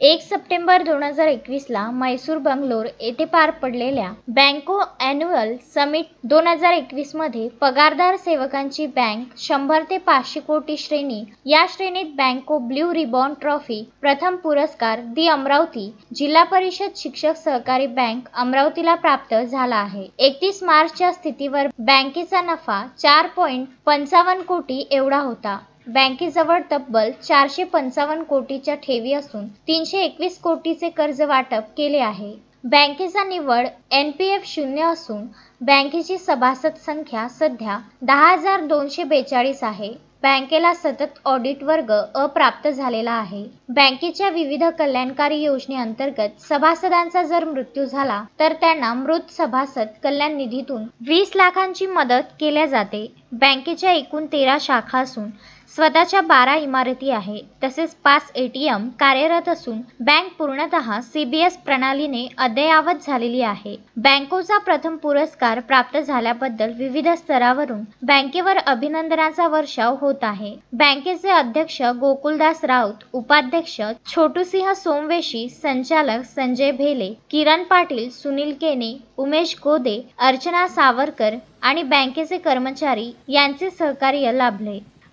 एक सप्टेंबर दोन हजार एकवीसला मैसूर बंगलोर येथे पार पडलेल्या बँको अॅन्युअल समिट दोन हजार एकवीसमध्ये पगारदार सेवकांची बँक शंभर ते पाचशे कोटी श्रेणी या श्रेणीत बँको ब्ल्यू रिबॉन ट्रॉफी प्रथम पुरस्कार दि अमरावती जिल्हा परिषद शिक्षक सहकारी बँक अमरावतीला प्राप्त झाला आहे. एकतीस मार्चच्या स्थितीवर बँकेचा नफा चार पॉईंट पंचावन्न कोटी एवढा होता. बँकेजवळ तब्बल चारशे पंचावन्न कोटीच्या ठेवी असून तीनशे एकवीस कोटीचे कर्ज वाटप केले आहे. बँकेचा निव्वळ एनपीएफ शून्य असून बँकेची सभासद संख्या सध्या दहा हजार दोनशे बेचाळीस आहे. बँकेला सतत ऑडिट वर्ग अप्राप्त झालेला आहे. बँकेच्या विविध कल्याणकारी योजनेअंतर्गत सभासदांचा जर मृत्यू झाला तर त्यांना मृत सभासद कल्याण निधीतून वीस लाखांची मदत केल्या जाते. बँकेच्या एकूण तेरा शाखा असून स्वतःच्या बारा इमारती आहे. तसेच पाच एटीएम कार्यरत असून बँक पूर्णतः सीबीएस प्रणालीने अद्ययावत झालेली आहे. बँकोचा प्रथम पुरस्कार प्राप्त झाल्याबद्दल विविध स्तरावरून बँकेवर अभिनंदनाचा वर्षाव होत आहे. बँकेचे अध्यक्ष गोकुलदास राऊत उपाध्यक्ष छोटूसिंह सोमवेशी संचालक संजय भेले किरण पाटील सुनील केने उमेश गोदे अर्चना सावरकर आणि बँकेचे कर्मचारी यांचे सहकार्य लाभले.